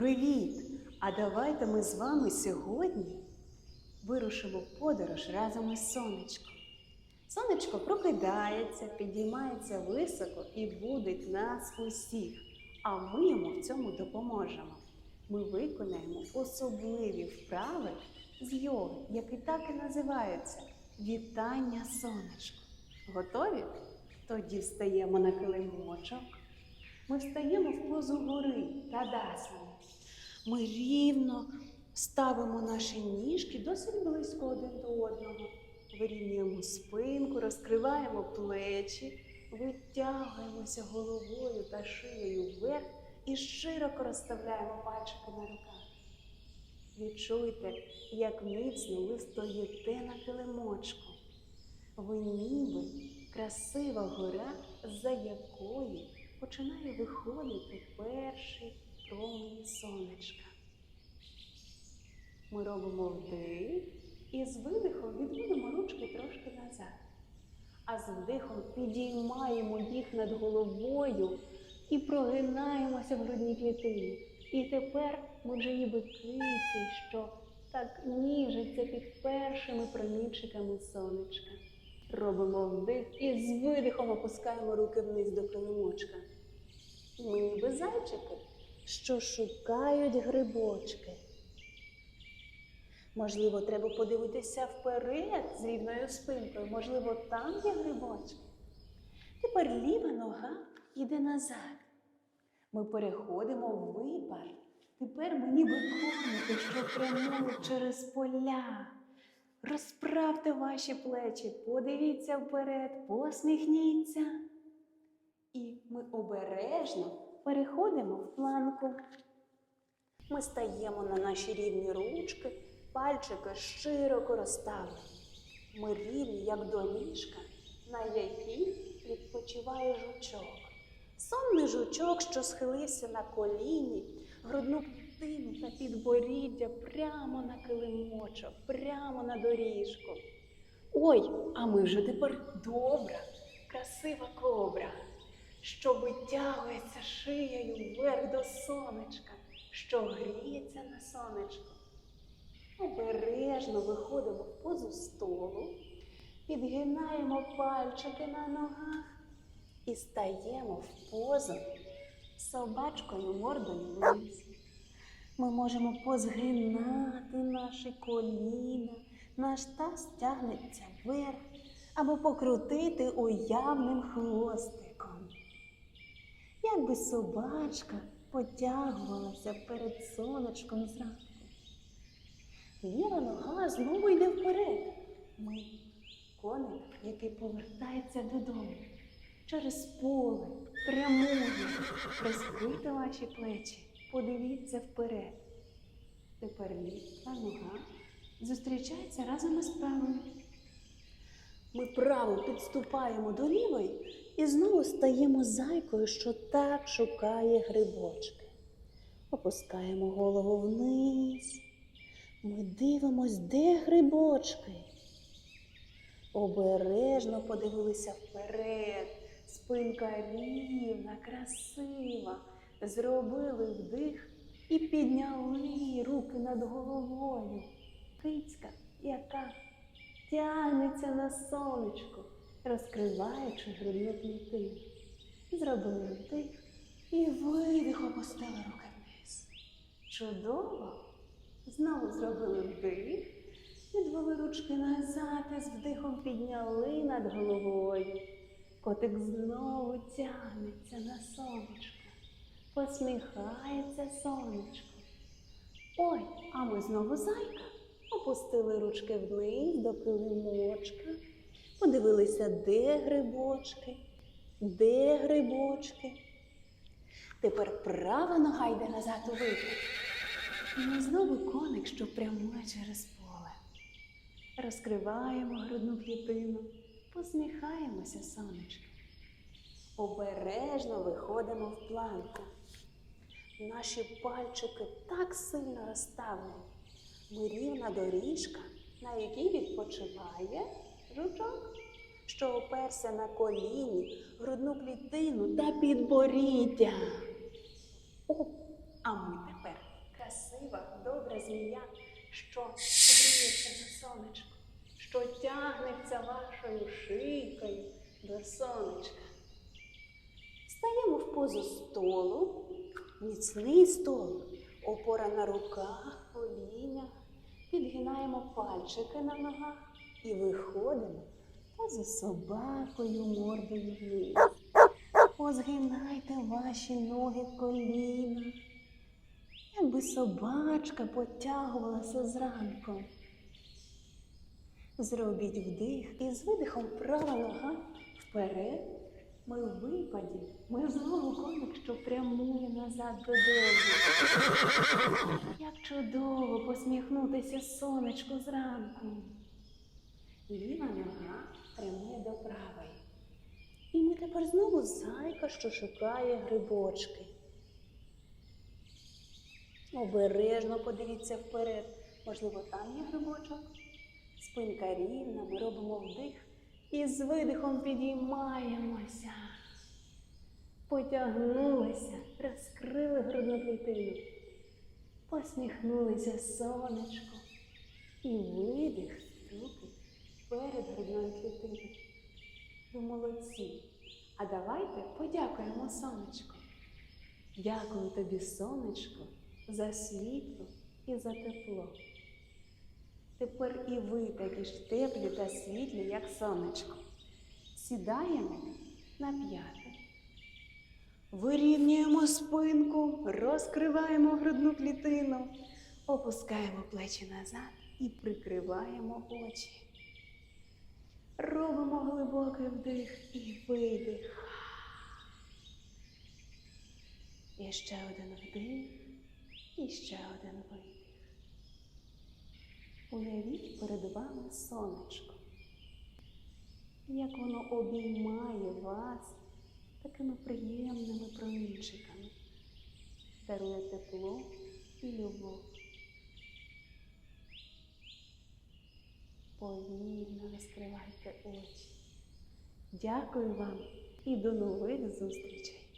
Привіт! А давайте ми з вами сьогодні вирушимо в подорож разом із сонечком. Сонечко прокидається, підіймається високо і будить нас усіх, а ми йому в цьому допоможемо. Ми виконаємо особливі вправи з йоги, які так і називаються Вітання сонечку. Готові? Тоді встаємо на килимочок. Ми встаємо в позу гори Тадасани. Ми рівно ставимо наші ніжки досить близько один до одного. Вирівнюємо спинку, розкриваємо плечі, витягуємося головою та шиєю вверх і широко розставляємо пальчики на руках. Відчуйте, як міцно ви стоїте на килимочку. Ви ніби красива гора, за якої починає виходити перший промінь сонечка. Ми робимо вдих і з видихом відводимо ручки трошки назад. А з вдихом підіймаємо їх над головою і прогинаємося в грудній клітині. І тепер ми вже ніби киці, що так ніжиться під першими промінчиками сонечка. Робимо вдих і з видихом опускаємо руки вниз до килимочка. Ми ніби зайчики, що шукають грибочки. Можливо, треба подивитися вперед з рівною спинкою. Можливо, там є грибочки. Тепер ліва нога йде назад. Ми переходимо в випар. Тепер ми ніби коники, що прямують через поля. Розправте ваші плечі, подивіться вперед, посміхніться. І ми обережно переходимо в планку. Ми стаємо на наші рівні ручки, пальчики широко розставлені. Ми рівні, як доріжка, на якій відпочиває жучок. Сонний жучок, що схилився на коліні, грудну клітину та підборіддя прямо на килимочок, прямо на доріжку. Ой, а ми вже тепер добра, красива кобра, що витягується шиєю вверх до сонечка, що гріється на сонечку. Обережно виходимо в позу столу, підгинаємо пальчики на ногах і стаємо в позу собачкою мордою вниз. Ми можемо позгинати наші коліна, наш таз тягнеться вверх або покрутити уявним хвостиком. Якби собачка потягувалася перед сонечком зранку. Ліва нога знову йде вперед. Ми коник, який повертається додому. Через поле, прямує, розкрийте ваші плечі, подивіться вперед. Тепер ліва нога зустрічається разом із правою. Ми право підступаємо до лівої і знову стаємо зайкою, що так шукає грибочки. Опускаємо голову вниз. Ми дивимось, де грибочки. Обережно подивилися вперед. Спинка рівна, красива. Зробили вдих і підняли руки над головою. Кицька, яка тягнеться на сонечко, розкриваючи грудну клітину. Зробили вдих і видих опустили руки вниз. Чудово! Знову зробили вдих, відвели ручки назад і з вдихом підняли над головою. Котик знову тягнеться на сонечко, посміхається сонечко. Ой, а ми знову зайка. Опустили ручки вниз до килимочка, подивилися, де грибочки, де грибочки. Тепер права нога йде назад у випад. І ми знову коник, що прямує через поле. Розкриваємо грудну клітину, посміхаємося сонечко. Обережно виходимо в планку. Наші пальчики так сильно розставлені. Ми рівна доріжка, на якій відпочиває жучок, що оперся на коліні, грудну клітину та підборіддя. О, а ми тепер красива, добра змія, що гріється на сонечку, що тягнеться вашою шийкою до сонечка. Стаємо в позу столу, міцний стол, опора на руках, колінях, підгинаємо пальчики на ногах і виходимо поза собакою мордою вниз. Позгинайте ваші ноги в коліна, якби собачка потягувалася зранку. Зробіть вдих і з видихом права нога вперед. Ми в випаді, ми знову коник, що прямує назад додому. Як чудово посміхнутися сонечку зранку. Ліва нога прямує до правої. І ми тепер знову зайка, що шукає грибочки. Обережно подивіться вперед. Можливо, там є грибочок. Спинка рівна, ми робимо вдих і з видихом підіймаємося. Потягнулися, розкрили грудну клітину, посміхнулися сонечко і видих ступить перед грудною клітиною. Ви молодці. А давайте подякуємо сонечку. Дякую тобі, сонечко, за світло і за тепло. Тепер і ви такі ж теплі та світлі, як сонечко. Сідаємо на п'яти. Вирівнюємо спинку, розкриваємо грудну клітину, опускаємо плечі назад і прикриваємо очі. Робимо глибокий вдих і видих. І ще один вдих, і ще один видих. Уявіть перед вами сонечко, як воно обіймає вас такими приємними промінчиками, дарує тепло і любов. Повільно розкривайте очі. Дякую вам і до нових зустрічей!